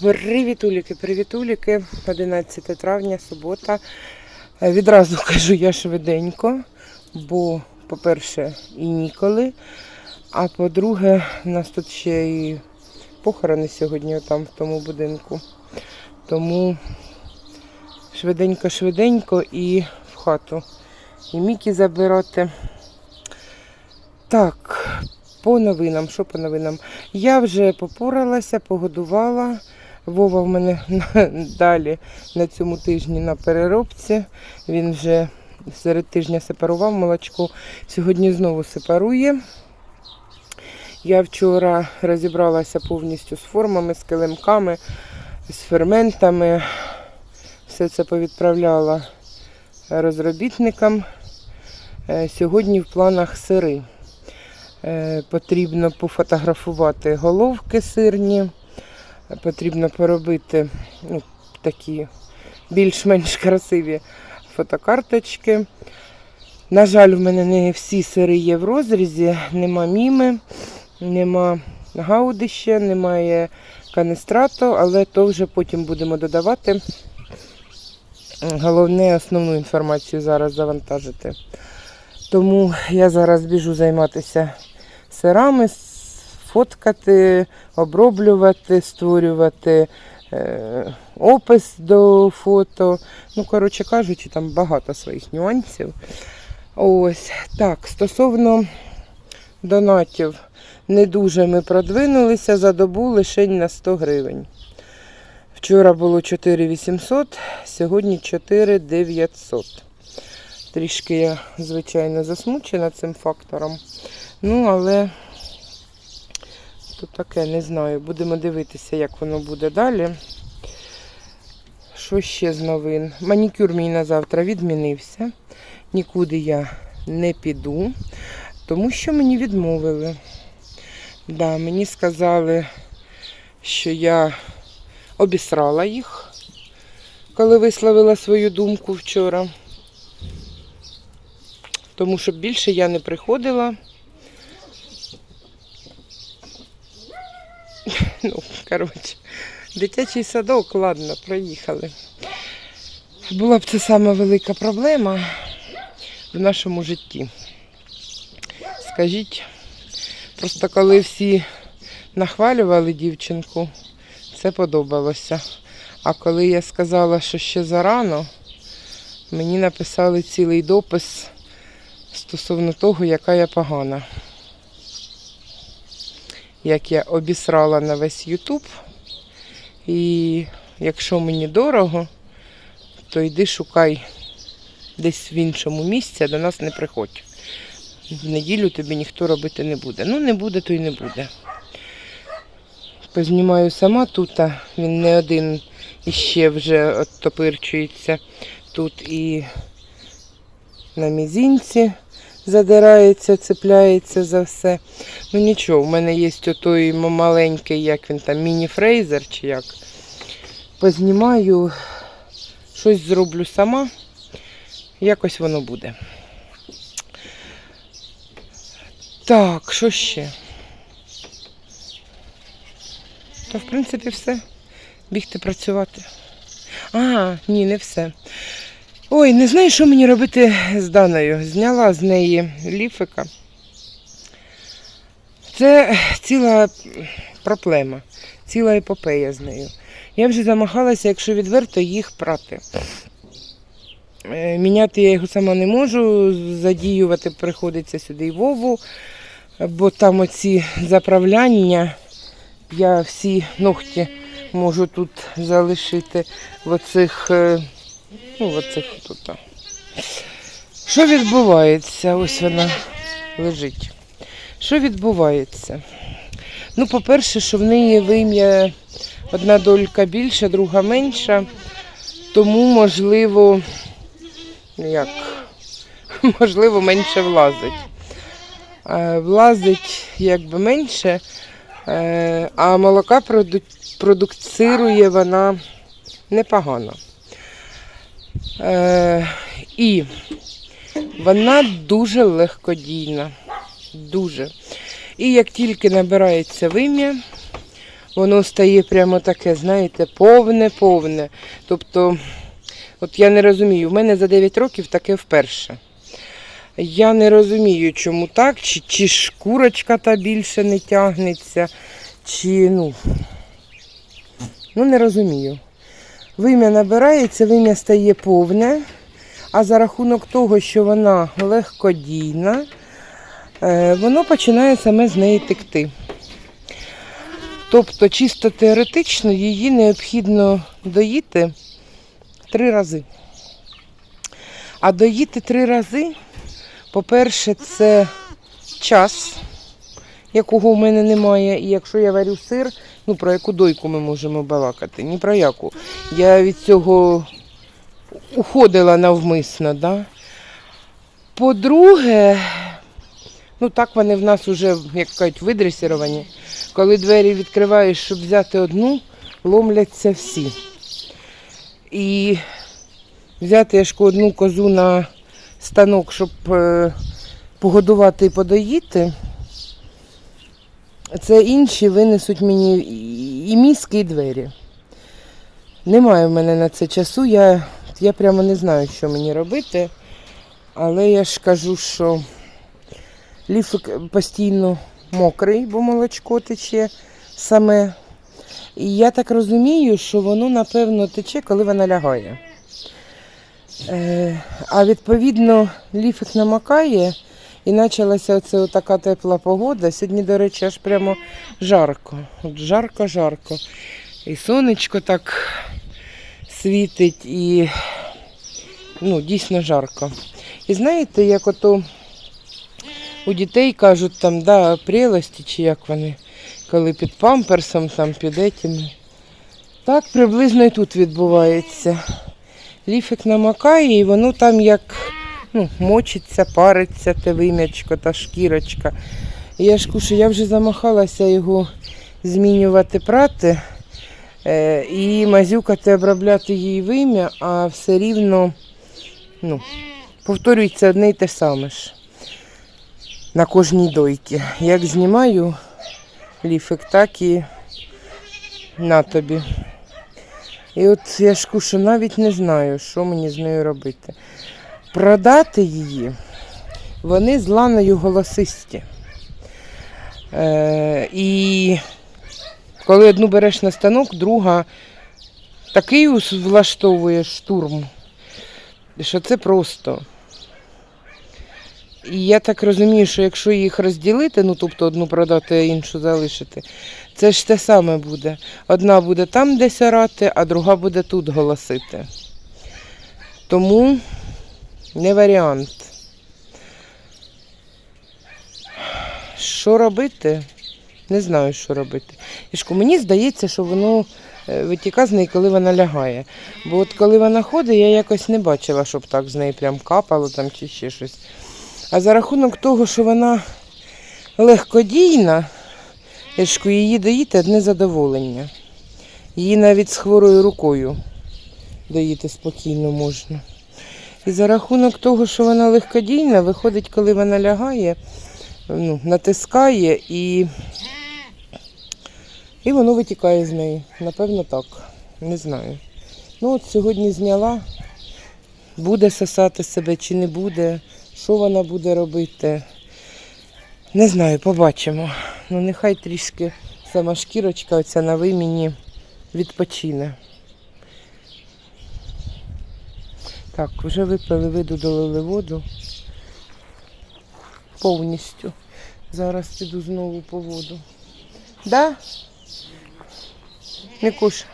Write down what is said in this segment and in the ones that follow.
Привітуліки, привітуліки, 11 травня, субота. Е, Відразу кажу я швиденько, бо, по-перше, і ніколи. А по-друге, у нас тут ще і похорони сьогодні там в тому будинку. Тому швиденько-швиденько і в хату. І Мікі забирати. Так, по новинам, що по новинам? Я вже попоралася, погодувала. Вова в мене далі на цьому тижні на переробці. Він вже серед тижня сепарував молочко. Сьогодні знову сепарує. Я вчора розібралася повністю з формами, з килимками, з ферментами. Все це повідправляла розробітникам. Е, Сьогодні в планах сири. Е, Потрібно пофотографувати головки сирні. Потрібно поробити ну, такі більш-менш красиві фотокарточки. На жаль, в мене не всі сири є в розрізі, нема міми, нема гауди ще, немає канестрато, але то вже потім будемо додавати. Головне основну інформацію зараз завантажити. Тому я зараз біжу займатися сирами, фоткати, оброблювати, створювати е, опис до фото. Ну, коротше кажучи, там багато своїх нюансів. Ось так, стосовно донатів, не дуже ми продвинулися за добу лише на 100 гривень. Вчора було 4800, сьогодні 4900. Трішки я, звичайно, засмучена цим фактором. Ну, але тут таке не знаю. Будемо дивитися, як воно буде далі. Що ще з новин? Манікюр мій на завтра відмінився. Нікуди я не піду, тому що мені відмовили. Да, мені сказали, що я обісрала їх, коли висловила свою думку вчора. Тому що більше я не приходила. Ну, коротше, дитячий садок, ладно, проїхали. Була б це сама велика проблема в нашому житті. Скажіть, просто коли всі нахвалювали дівчинку, це подобалося. А коли я сказала, що ще зарано, мені написали цілий допис стосовно того, яка я погана. Як я обісрала на весь Ютуб. І якщо мені дорого, то йди шукай десь в іншому місці, а до нас не приходь. В неділю тобі ніхто робити не буде. Ну, не буде, то й не буде. Познімаю сама тут, він не один іще вже оттопирчується тут і на мізинці задирається, цепляється за все. Ну нічого, в мене є отой маленький, як він там, міні-фрейзер чи як. Познімаю, щось зроблю сама, якось воно буде. Так, що ще? Та, в принципі, все. Бігти працювати. А, ні, не все. Ой, не знаю, що мені робити з Даною. Зняла з неї ліфика. Це ціла проблема, ціла епопея з нею. Я вже замахалася, якщо відверто, їх прати. Е, Міняти я його сама не можу, задіювати приходиться сюди й Вову, бо там оці заправляння, я всі ногті можу тут залишити в оцих, е, ну, в оцих тут. Що відбувається? Ось вона лежить. Що відбувається? Ну, по-перше, що в неї вим'я одна долька більша, друга менша, тому, можливо, як, можливо, менше влазить. Е, Влазить якби менше, е, а молока проду- продукцирує вона непогано. Е, і вона дуже легкодійна. Дуже. І як тільки набирається вим'я, воно стає прямо таке, знаєте, повне-повне. Тобто, от я не розумію, в мене за 9 років таке вперше. Я не розумію, чому так, чи, чи шкурочка та більше не тягнеться, чи ну. Ну, не розумію. Вим'я набирається, вим'я стає повне, а за рахунок того, що вона легкодійна, е, воно починає саме з неї текти. Тобто, чисто теоретично її необхідно доїти три рази. А доїти три рази, по-перше, це час, якого в мене немає. І якщо я варю сир, ну про яку дойку ми можемо балакати? Ні про яку. Я від цього уходила навмисно. Да? По-друге, ну так вони в нас вже, як кажуть, видресіровані. Коли двері відкриваєш, щоб взяти одну, ломляться всі. І взяти я ж одну козу на станок, щоб е, погодувати і подоїти. Це інші винесуть мені і- мізки, і двері. Немає в мене на це часу. Я, я прямо не знаю, що мені робити. Але я ж кажу, що ліфик постійно мокрий, бо молочко тече саме. І я так розумію, що воно, напевно, тече, коли вона лягає. Е, а відповідно, ліфик намокає і почалася оце така тепла погода. Сьогодні, до речі, аж прямо жарко. От жарко-жарко. І сонечко так світить, і ну, дійсно жарко. І знаєте, як ото у дітей кажуть, там, да, прелості, чи як вони, коли під памперсом, там, під етім. Так приблизно і тут відбувається. Ліфик намокає і воно там як ну, мочиться, париться те вим'ячко та шкірочка. І я ж кушу, я вже замахалася його змінювати прати е, і мазюкати, обробляти її вим'я, а все рівно ну, повторюється одне й те саме ж на кожній дойці. Як знімаю ліфик, так і на тобі. І от я ж кушу, навіть не знаю, що мені з нею робити. Продати її, вони з ланою голосисті. Е, і коли одну береш на станок, друга такий влаштовує штурм, що це просто. І я так розумію, що якщо їх розділити, ну тобто одну продати, а іншу залишити, це ж те саме буде. Одна буде там десь орати, а друга буде тут голосити. Тому не варіант. Що робити? Не знаю, що робити. Ішку, мені здається, що воно е, витіка з неї, коли вона лягає. Бо от коли вона ходить, я якось не бачила, щоб так з неї прям капало там чи ще щось. А за рахунок того, що вона легкодійна, Ішку, її доїти одне задоволення. Її навіть з хворою рукою доїти спокійно можна. І за рахунок того, що вона легкодійна, виходить, коли вона лягає, ну, натискає і, і воно витікає з неї. Напевно, так. Не знаю. Ну от сьогодні зняла, буде сосати себе чи не буде, що вона буде робити. Не знаю, побачимо. Ну нехай трішки сама шкірочка оця на виміні відпочине. Так, вже випили, виду долили воду повністю. Зараз піду знову по воду. Да? Мікуша,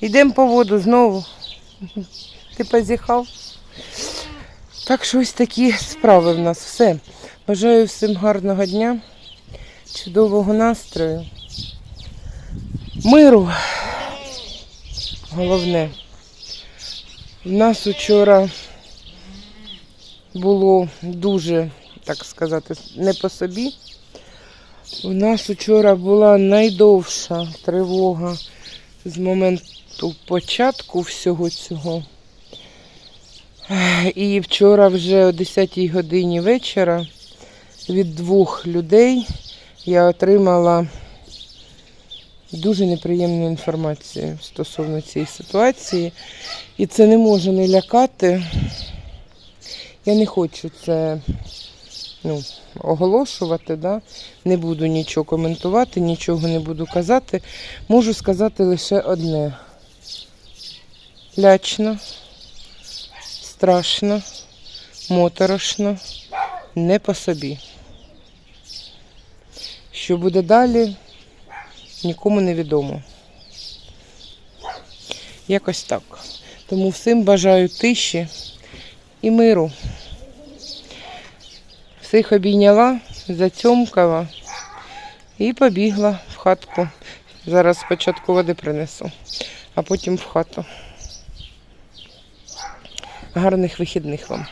йдемо по воду знову. Ти позіхав? Так що ось такі справи в нас. Все. Бажаю всім гарного дня, чудового настрою, миру. Головне. У нас вчора було дуже, так сказати, не по собі. У нас вчора була найдовша тривога з моменту початку всього цього. І вчора вже о 10 годині вечора від двох людей я отримала дуже неприємну інформацію стосовно цієї ситуації. І це не може не лякати. Я не хочу це ну, оголошувати, да? не буду нічого коментувати, нічого не буду казати. Можу сказати лише одне. Лячно, страшно, моторошно, не по собі. Що буде далі, нікому не відомо. Якось так. Тому всім бажаю тиші і миру. Всіх обійняла, зацьомкала і побігла в хатку. Зараз спочатку води принесу, а потім в хату. Гарних вихідних вам.